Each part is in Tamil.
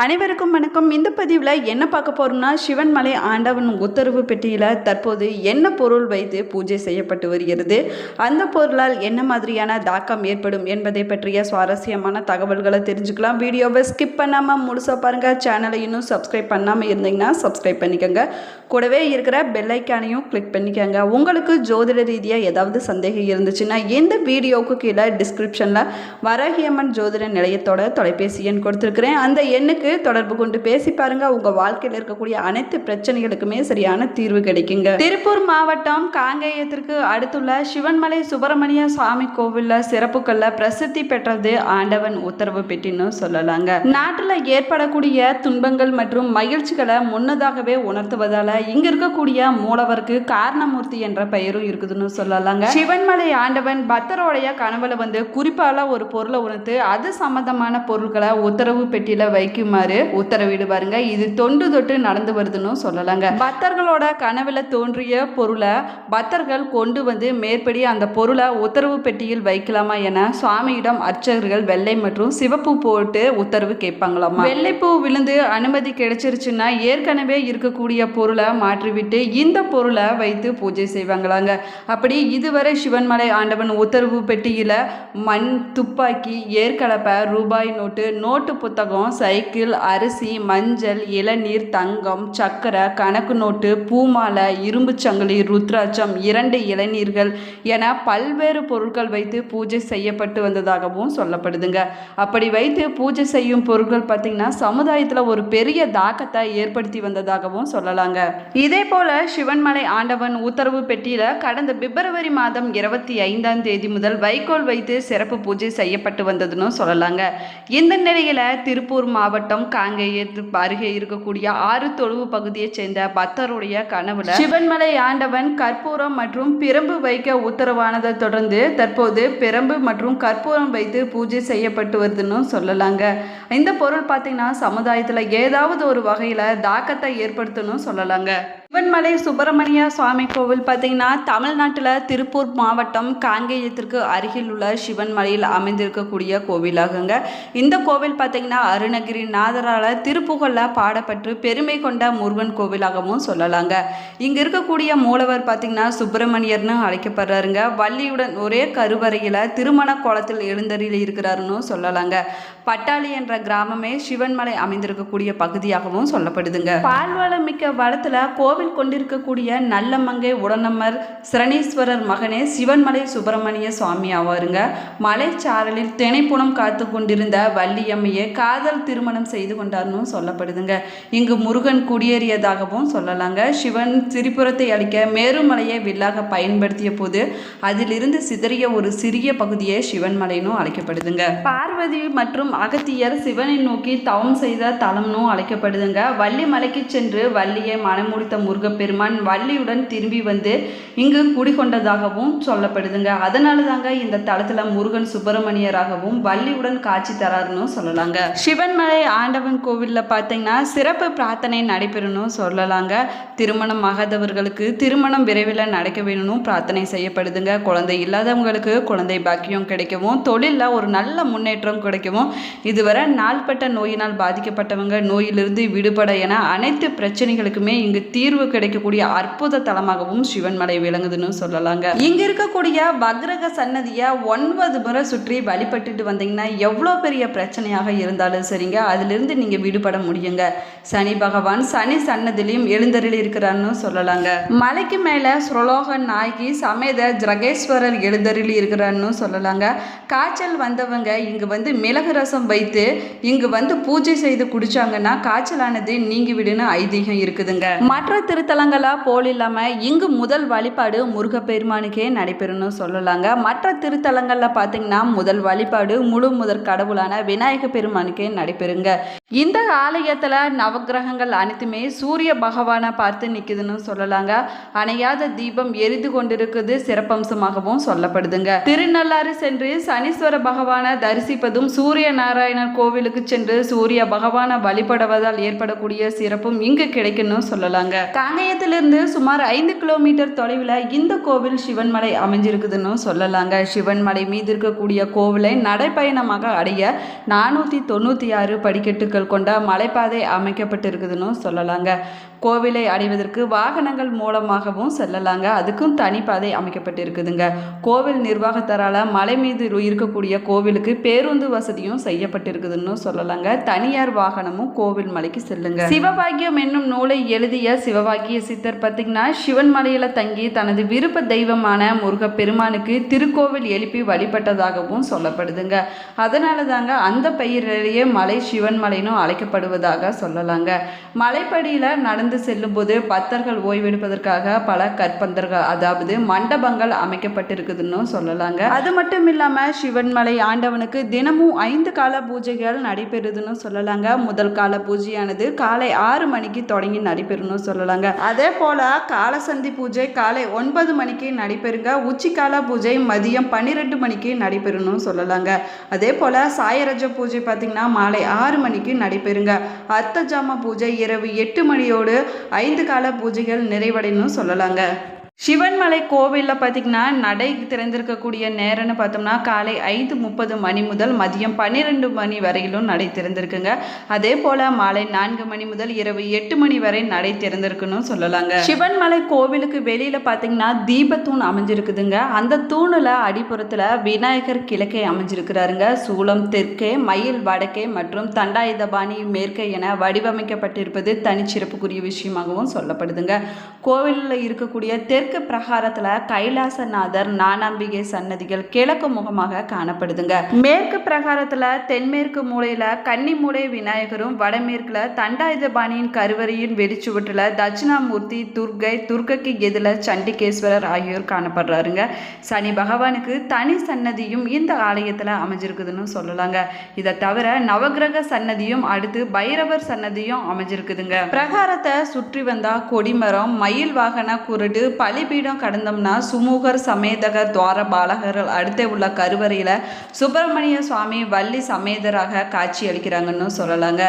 அனைவருக்கும் வணக்கம். இந்த பதிவில் என்ன பார்க்க போறோம்னா சிவன்மலை ஆண்டவன் உத்தரவு பெட்டியில் தற்போது என்ன பொருள் வைத்து பூஜை செய்யப்பட்டு வருகிறது? அந்த பொருளால் என்ன மாதிரியான தாக்கம் ஏற்படும் என்பதை பற்றிய சுவாரஸ்யமான தகவல்களை தெரிஞ்சுக்கலாம். வீடியோவை ஸ்கிப் பண்ணாமல் முழுசாக பாருங்கள் சேனலை இன்னும் சப்ஸ்கிரைப் பண்ணாமல் இருந்தீங்கன்னா சப்ஸ்கிரைப் பண்ணிக்கோங்க. கூடவே இருக்கிற பெல்லைக்கானையும் கிளிக் பண்ணிக்கோங்க. உங்களுக்கு ஜோதிட ரீதியாக ஏதாவது சந்தேகம் இருந்துச்சுன்னா இந்த வீடியோவுக்கு கீழே டிஸ்கிரிப்ஷனில் வரகியம்மன் ஜோதிட நிலையத்தோட தொலைபேசி எண் கொடுத்துருக்குறேன். அந்த எண்ணுக்கு தொடர்பு கொண்டு பேசி பாருங்க. உங்க வாழ்க்கையில் இருக்கக்கூடிய அனைத்து பிரச்சனைகளுக்குமே சரியான தீர்வு கிடைக்குங்க. திருப்பூர் மாவட்டம் காங்கேயத்திற்கு அடுத்துள்ள சிவன்மலை சுப்பிரமணிய சுவாமி கோவில்ல சிறப்புகள்ல பிரசித்தி பெற்றது ஆண்டவன் உத்தரவு பெட்டின்னு சொல்லலாங்க. நாட்டுல ஏற்படக்கூடிய துன்பங்கள் மற்றும் மகிழ்ச்சிகளை முன்னதாகவே உணர்த்துவதால இங்க இருக்கக்கூடிய மூலவருக்கு காரணமூர்த்தி என்ற பெயரும் இருக்குதுன்னு சொல்லலாங்க. சிவன்மலை ஆண்டவன் பக்தரோடைய கனவுல வந்து குறிப்பால ஒரு பொருளை உணர்த்து அது சம்பந்தமான பொருட்களை உத்தரவு பெட்டியில வைக்குமாறு உத்தரவிடுவாருங்க. இது தொண்டு தொட்டு நடந்து வருதுன்னு சொல்லலாங்க. பக்தர்களோட கனவுல தோன்றிய பொருளை பக்தர்கள் கொண்டு வந்து மேற்படி அந்த பொருளை உத்தரவு பெட்டியில் வைக்கலாமா என சுவாமியிடம் அர்ச்சகர்கள் வெள்ளை மற்றும் சிவப்பு போட்டு உத்தரவு கேட்பாங்களாமா. வெள்ளைப்பூ விழுந்து அனுமதி கிடைச்சிருச்சுன்னா ஏற்கனவே இருக்கக்கூடிய பொருளை மாற்றிவிட்டு இந்த பொருளை வைத்து பூஜை செய்வாங்களாங்க. அப்படி இதுவரை சிவன்மலை ஆண்டவன் உத்தரவு பெட்டியில் மண் துப்பாக்கி ஏற்கலப்பை ரூபாய் நோட்டு நோட்டு புத்தகம் சைக்கிள் அரிசி மஞ்சள் இளநீர் தங்கம் சக்கரை கணக்கு நோட்டு பூமாலை இரும்பு சங்கிலி ருத்ராட்சம் இரண்டு இளநீர்கள் என பல்வேறு பொருட்கள் வைத்து பூஜை செய்யப்பட்டு வந்ததாகவும் சொல்லப்படுதுங்க. அப்படி வைத்து பூஜை செய்யும் பொருட்கள் பார்த்திங்கன்னா சமுதாயத்தில் ஒரு பெரிய தாக்கத்தை ஏற்படுத்தி வந்ததாகவும் சொல்லலாங்க. இதே போல சிவன்மலை ஆண்டவன் உத்தரவு பெட்டியில கடந்த பிப்ரவரி மாதம் இருபத்தி ஐந்தாம் தேதி முதல் வைக்கோல் வைத்து சிறப்பு பூஜை செய்யப்பட்டு வந்ததுன்னு சொல்லலாங்க. இந்த நிலையில திருப்பூர் மாவட்டம் காங்கேயத்துக்கு அருகே இருக்கக்கூடிய ஆறு தொழுவு பகுதியைச் சேர்ந்த பக்தருடைய கனவுல சிவன்மலை ஆண்டவன் கற்பூரம் மற்றும் பிரம்பு வைக்க உத்தரவானதை தொடர்ந்து தற்போது பிரம்பு மற்றும் கற்பூரம் வைத்து பூஜை செய்யப்பட்டு வருதுன்னு சொல்லலாங்க. இந்த பொருள் பார்த்தீங்கன்னா சமுதாயத்தில் ஏதாவது ஒரு வகையில் தாக்கத்தை ஏற்படுத்தணும் சொல்லலாங்க. சிவன்மலை சுப்பிரமணிய சுவாமி கோவில் பார்த்தீங்கன்னா தமிழ்நாட்டில் திருப்பூர் மாவட்டம் காங்கேயத்திற்கு அருகில் உள்ள சிவன்மலையில் அமைந்திருக்கக்கூடிய கோவிலாகுங்க. இந்த கோவில் பார்த்தீங்கன்னா அருணகிரி நாதரால் திருப்புகழில் பாடப்பட்டு பெருமை கொண்ட முருகன் கோவிலாகவும் சொல்லலாங்க. இங்கே இருக்கக்கூடிய மூலவர் பார்த்தீங்கன்னா சுப்பிரமணியர்னு அழைக்கப்படுறாருங்க. வள்ளியுடன் ஒரே கருவறையில் திருமண கோலத்தில் எழுந்தறியில் இருக்கிறாருன்னு சொல்லலாங்க. பட்டாளி என்ற கிராமமே சிவன்மலை அமைந்திருக்கக்கூடிய பகுதியாகவும் சொல்லப்படுதுங்க. பால்வளம் மிக்க வளத்தில் கோவில் கொண்டிருக்கக்கூடிய நல்லமங்கை உடனம்மர் சிரணீஸ்வரர் மகனே சிவன்மலை சுப்பிரமணிய சுவாமி ஆவாருங்க. மலைச்சாரலில் திணைப்புணம் காத்து கொண்டிருந்த வள்ளியம்மையை காதல் திருமணம் செய்து கொண்டார்னு சொல்லப்படுதுங்க. இங்கு முருகன் குடியேறியதாகவும் சொல்லலாங்க. சிவன் திரிபுரத்தை அளிக்க மேருமலையை வில்லாக பயன்படுத்திய போது அதிலிருந்து சிதறிய ஒரு சிறிய பகுதியே சிவன்மலைன்னு அழைக்கப்படுதுங்க. பார்வதி மற்றும் அகத்தியர் சிவனை நோக்கி தவம் செய்த தலம்னும் அழைக்கப்படுதுங்க. வள்ளி மலைக்கு சென்று வள்ளியை மனமுடித்த முருகப்பெருமான் வள்ளியுடன் திரும்பி வந்து இங்கு குடிகொண்டதாகவும் சொல்லப்படுதுங்க. அதனால தாங்க இந்த தளத்தில் முருகன் சுப்பிரமணியராகவும் வள்ளியுடன் காட்சி தராருன்னு சொல்லலாங்க. சிவன்மலை ஆண்டவன் கோவில்ல பார்த்தீங்கன்னா சிறப்பு பிரார்த்தனை நடைபெறணும் சொல்லலாங்க. திருமணம் ஆகாதவர்களுக்கு திருமணம் விரைவில் நடக்க வேணும்னு பிரார்த்தனை செய்யப்படுதுங்க. குழந்தை இல்லாதவங்களுக்கு குழந்தை பாக்கியம் கிடைக்கவும் தொழிலில் ஒரு நல்ல முன்னேற்றம் கிடைக்கவும் இதுவரை நாள்பட்ட நோயினால் பாதிக்கப்பட்டவங்க நோயிலிருந்து விடுபட என அனைத்து பிரச்சனைகளுக்குமே இங்கு தீர்வு கிடைக்கக்கூடிய அற்புத தலமாகவும் சிவன்மலை விளங்குதுன்னு சொல்லலாங்க. இங்க இருக்கக்கூடிய வக்ரக சன்னதியை ஒன்பது முறை சுற்றி வழிபட்டுட்டு வந்தீங்கன்னா எவ்வளோ பெரிய பிரச்சனையாக இருந்தாலும் சரிங்க. அதிலிருந்து நீங்க விடுபட முடியுங்க. சனி பகவான் சனி சன்னதிலையும் எழுந்தருள் இருக்கிறான்னு சொல்லலாங்க. மலைக்கு மேல சுரலோக நாயகி சமேத ஜ்ரகேஸ்வரர் எழுந்தருள் இருக்கிறான்னு சொல்லலாங்க. காய்ச்சல் வந்தவங்க இங்கு வந்து மிளகு ரசம் வைத்து இங்கு வந்து பூஜை செய்து குடிச்சாங்கன்னா காய்ச்சலானது நீங்கி விடுன்னு ஐதீகம் இருக்குதுங்க. மற்ற திருத்தலங்களாக போல் இல்லாமல் இங்கு முதல் வழிபாடு முருகப்பெருமானுக்கே நடைபெறும்னு சொல்லலாங்க. மற்ற திருத்தலங்களில் பார்த்தீங்கன்னா முதல் வழிபாடு முழு முதற் கடவுளான விநாயக பெருமானுக்கே நடைபெறுங்க. இந்த ஆலயத்தில் நவக்கிரகங்கள் அனைத்துமே சூரிய பகவானை பார்த்து நிற்குதுன்னு சொல்லலாங்க. அணையாத தீபம் எரிந்து கொண்டிருக்குது சிறப்பம்சமாகவும் சொல்லப்படுதுங்க. திருநள்ளாறு சென்று சனீஸ்வர பகவானை தரிசிப்பதும் சூரிய நாராயணர் கோவிலுக்கு சென்று சூரிய பகவானை வழிபடுவதால் ஏற்படக்கூடிய சிறப்பும் இங்கு கிடைக்குன்னு சொல்லலாங்க. காங்கேயத்திலிருந்து சுமார் ஐந்து கிலோமீட்டர் தொலைவில் இந்த கோவில் சிவன்மலை அமைஞ்சிருக்குதுன்னு சொல்லலாங்க. சிவன்மலை மீது இருக்கக்கூடிய கோவிலை நடைப்பயணமாக அடைய நானூற்றி தொண்ணூற்றி ஆறு படிக்கட்டுகள் கொண்ட மலைப்பாதை அமைக்கப்பட்டிருக்குதுன்னு சொல்லலாங்க. கோவிலை அடைவதற்கு வாகனங்கள் மூலமாகவும் செல்லலாங்க. அதுக்கும் தனிப்பாதை அமைக்கப்பட்டிருக்குதுங்க. கோவில் நிர்வாகத்தரால் மலை மீது இருக்கக்கூடிய கோவிலுக்கு பேருந்து வசதியும் செய்யப்பட்டிருக்குதுன்னு சொல்லலாங்க. தனியார் வாகனமும் கோவில் மலைக்கு செல்லுங்க. சிவபாக்கியம் என்னும் நூலை எழுதிய சிவவாக்கிய சித்தர் பார்த்திங்கன்னா சிவன் மலையில் தங்கி தனது விருப்ப தெய்வமான முருகப்பெருமானுக்கு திருக்கோவில் எழுப்பி வழிபட்டதாகவும் சொல்லப்படுதுங்க. அதனால தாங்க அந்த பெயரிலேயே மலை சிவன் மலைன்னு அழைக்கப்படுவதாக சொல்லலாங்க. மலைப்படியில் நடந்து செல்லும்போது பக்தர்கள் ஓய்வெடுப்பதற்காக பல கற்பந்தர்கள் அதாவது மண்டபங்கள் அமைக்கப்பட்டிருக்குதுன்னு சொல்லலாங்க. அது மட்டும் இல்லாமல் சிவன்மலை ஆண்டவனுக்கு தினமும் ஐந்து கால பூஜைகள் நடைபெறுதுன்னு சொல்லலாங்க. முதல் கால பூஜையானது காலை ஆறு மணிக்கு தொடங்கி நடைபெறும்னு சொல்லலாங்க அதே போல காலசந்தி பூஜை காலை ஒன்பது மணிக்கு நடைபெறுங்க. உச்சிக்கால பூஜை மதியம் பன்னிரெண்டு மணிக்கு நடைபெறணும்னு சொல்லலாங்க. அதே போல சாயரஜ பூஜை பார்த்தீங்கன்னா மாலை ஆறு மணிக்கு நடைபெறுங்க. அர்த்த ஜாம பூஜை இரவு எட்டு மணியோடு ஐந்து கால பூஜைகள் நிறைவடையணும் சொல்லலாங்க. சிவன்மலை கோவிலில் பார்த்தீங்கன்னா நடை திறந்திருக்கக்கூடிய நேரம்னு பார்த்தோம்னா காலை ஐந்து முப்பது மணி முதல் மதியம் பன்னிரெண்டு மணி வரையிலும் நடை திறந்திருக்குங்க. அதே போல் மாலை நான்கு மணி முதல் இரவு எட்டு மணி வரை நடை திறந்திருக்குன்னு சொல்லலாங்க. சிவன்மலை கோவிலுக்கு வெளியில் பார்த்தீங்கன்னா தீபத்தூண் அமைஞ்சிருக்குதுங்க. அந்த தூணில் அடிப்புறத்தில் விநாயகர் கிழக்கே அமைஞ்சிருக்கிறாருங்க. சூலம் தெற்கே மயில் வடக்கே மற்றும் தண்டாயுதபாணி மேற்கே என வடிவமைக்கப்பட்டிருப்பது தனிச்சிறப்புக்குரிய விஷயமாகவும் சொல்லப்படுதுங்க. கோவிலில் இருக்கக்கூடிய தெற்கு பிரகாரத்தில் கைலாசநாதர் நானாம்பிகை சன்னதிகள் கிழக்கு முகமாக காணப்படுதுங்க. மேற்கு பிரகாரத்தில் தென்மேற்கு மூலையில் கன்னிமூலை விநாயகரும் வடமேற்குல தண்டாயுதபாணியின் கருவறையின் வெளிச்சுவற்றில் தட்சிணாமூர்த்தி துர்கை துர்கைக்கு எதிரில் சண்டிகேஸ்வரர் ஆகியோர் காணப்படுறாருங்க. சனி பகவானுக்கு தனி சன்னதியும் இந்த ஆலயத்தில் அமைஞ்சிருக்குதுன்னு சொல்லலாங்க. இதை தவிர நவக்கிரக சன்னதியும் அடுத்து பைரவர் சன்னதியும் அமைஞ்சிருக்குதுங்க. பிரகாரத்தை சுற்றி வந்தா கொடிமரம் மயில் வாகன குருடு பலிபீடம் கடந்தோம்னா சுமூகர் சமேதகர் துவாரபாலகர்கள் அடுத்தே உள்ள கருவறையில் சுப்பிரமணிய சுவாமி வள்ளி சமேதராக காட்சி அளிக்கிறாங்கன்னு சொல்லலாங்க.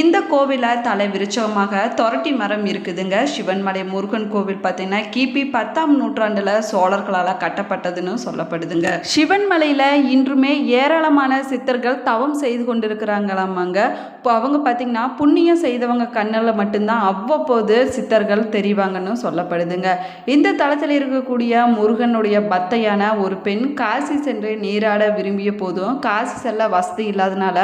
இந்த கோவிலில் தலை விருச்சமாக தொரட்டி மரம் இருக்குதுங்க. சிவன்மலை முருகன் கோவில் பார்த்தீங்கன்னா கிபி பத்தாம் நூற்றாண்டில் சோழர்களால் கட்டப்பட்டதுன்னு சொல்லப்படுதுங்க. சிவன்மலையில் இன்றுமே ஏராளமான சித்தர்கள் தவம் செய்து கொண்டிருக்கிறாங்களாமாங்க. இப்போ அவங்க பார்த்தீங்கன்னா புண்ணியம் செய்தவங்க கண்ணில் மட்டும்தான் அவ்வப்போது சித்தர்கள் தெரிவாங்கன்னு சொல்லப்படுதுங்க. இந்த தளத்தில் இருக்கக்கூடிய முருகனுடைய பத்தையான ஒரு பெண் காசி சென்று நீராட விரும்பிய போதும் காசி செல்ல வசதி இல்லாதனால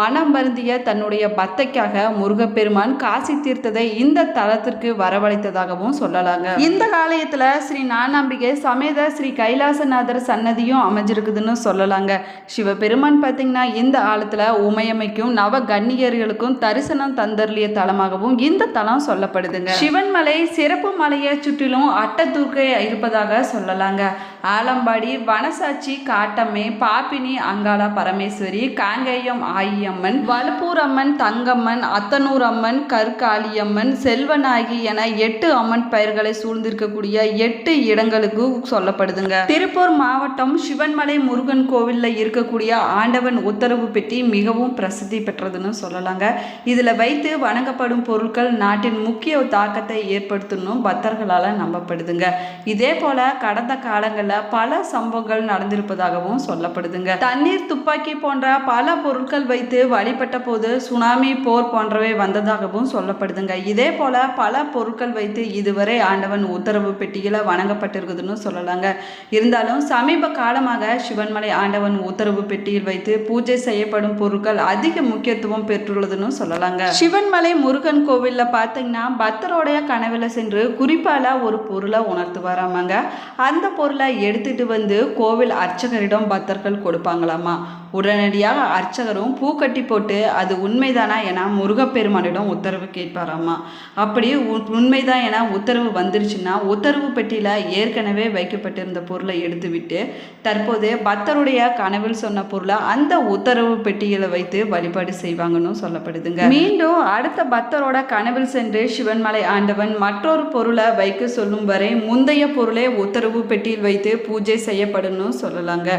மனம் வருந்திய தன்னுடைய பத்தைக்காக முருகப்பெருமான் காசி தீர்த்ததை இந்த தலத்திற்கு வரவழைத்ததாகவும் சொல்லலாங்க. இந்த ஆலயத்தில் ஸ்ரீ நானாம்பிகை சமேத ஸ்ரீ கைலாசநாதர் சன்னதியும் அமைஞ்சிருக்குதுன்னு சொல்லலாங்க. சிவபெருமான் பார்த்தீங்கன்னா இந்த ஆலயத்தில் உமையமைக்கும் நவ கன்னியர்களுக்கும் தரிசனம் தந்தர்லிய தலமாகவும் இந்த தலம் சொல்லப்படுதுங்க. சிவன்மலை சிறப்பு மலையை சுற்றிலும் அட்டத்தூர்க்கை இருப்பதாக சொல்லலாங்க. ஆலம்பாடி வனசாட்சி காட்டம்மை பாப்பினி அங்காளா பரமேஸ்வரி காங்கேயம் ஆயியம்மன் வலுப்பூரம்மன் தங்கம்மன் அத்தனூர் அம்மன் கற்காளியம்மன் செல்வநாயகி என எட்டு அம்மன் பெயர்களை சூழ்ந்திருக்கக்கூடிய எட்டு இடங்களுக்கு சொல்லப்படுதுங்க. திருப்பூர் மாவட்டம் சிவன்மலை முருகன் கோவிலில் இருக்கக்கூடிய ஆண்டவன் உத்தரவு பெட்டி மிகவும் பிரசித்தி பெற்றதுன்னு சொல்லலாங்க. இதில் வைத்து வணங்கப்படும் பொருட்கள் நாட்டின் முக்கிய தாக்கத்தை ஏற்படுத்தணும் பக்தர்களால் நம்பப்படுதுங்க. இதே போல கடந்த காலங்களில் பல சம்பவங்கள் நடந்திருப்பதாகவும் சொல்லப்படுதுங்க. தண்ணீர் துப்பாக்கி போன்ற பல பொருட்கள் வைத்து வழிபட்ட போது சுனாமி போர் போன்றவை வந்ததாகவும் சொல்லப்படுதுங்க. இதே போல பல பொருட்கள் வைத்து இதுவரை ஆண்டவன் உத்தரவு பெட்டியில் வணங்கப்பட்டிருக்குதுன்னு சொல்லலாங்க. இருந்தாலும் சமீப காலமாக சிவன்மலை ஆண்டவன் உத்தரவு பெட்டியில் வைத்து பூஜை செய்யப்படும் பொருட்கள் அதிக முக்கியத்துவம் பெற்றுள்ளதுன்னு சொல்லலாங்க. சிவன்மலை முருகன் கோவிலில் பார்த்தீங்கன்னா பக்தரோடைய கனவில் சென்று குறிப்பால ஒரு பொருளை உணர்த்துவாராமாங்க. அந்த பொருளை எடுத்துட்டு வந்து கோவில் அர்ச்சகரிடம் பக்தர்கள் கொடுப்பாங்களாமா? உடனடியாக அர்ச்சகரும் பூ கட்டி போட்டு அது உண்மைதானா? என முருகப்பெருமானிடம் உத்தரவு கேட்பாராம்மா அப்படி உ- உண்மைதான் என உத்தரவு வந்துருச்சுன்னா உத்தரவு பெட்டியில் ஏற்கனவே வைக்கப்பட்டிருந்த பொருளை எடுத்துவிட்டு தற்போது பக்தருடைய கனவில் சொன்ன பொருளை அந்த உத்தரவு பெட்டியில் வைத்து வழிபாடு செய்வாங்கன்னு சொல்லப்படுதுங்க. மீண்டும் அடுத்த பக்தரோட கனவில் சென்று சிவன்மலை ஆண்டவன் மற்றொரு பொருளை வைக்க சொல்லும் வரை முந்தைய பொருளை உத்தரவு பெட்டியில் வைத்து பூஜை செய்யப்படணும் சொல்லலாங்க.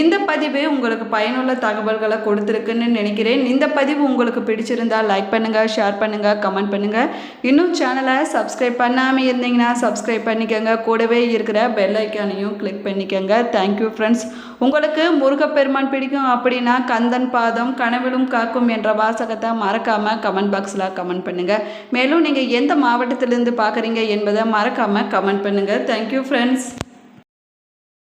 இந்த பதிவு உங்களுக்கு பயனுள்ள தகவல்களை கொடுத்துருக்குன்னு நினைக்கிறேன். இந்த பதிவு உங்களுக்கு பிடிச்சிருந்தா லைக் பண்ணுங்கள் ஷேர் பண்ணுங்கள் கமெண்ட் பண்ணுங்கள் இன்னும் சேனலை சப்ஸ்கிரைப் பண்ணாமல் இருந்தீங்கன்னா சப்ஸ்கிரைப் பண்ணிக்கோங்க. கூடவே இருக்கிற பெல் ஐக்கானையும் கிளிக் பண்ணிக்கோங்க. தேங்க்யூ ஃப்ரெண்ட்ஸ் உங்களுக்கு முருகப்பெருமான் பிடிக்கும் அப்படின்னா கந்தன் பாதம் கனவிலும் காக்கும் என்ற வாசகத்தை மறக்காமல் கமெண்ட் பாக்ஸில் கமெண்ட் பண்ணுங்கள் மேலும் நீங்கள் எந்த மாவட்டத்திலிருந்து பார்க்குறீங்க என்பதை மறக்காமல் கமெண்ட் பண்ணுங்கள் தேங்க்யூ ஃப்ரெண்ட்ஸ்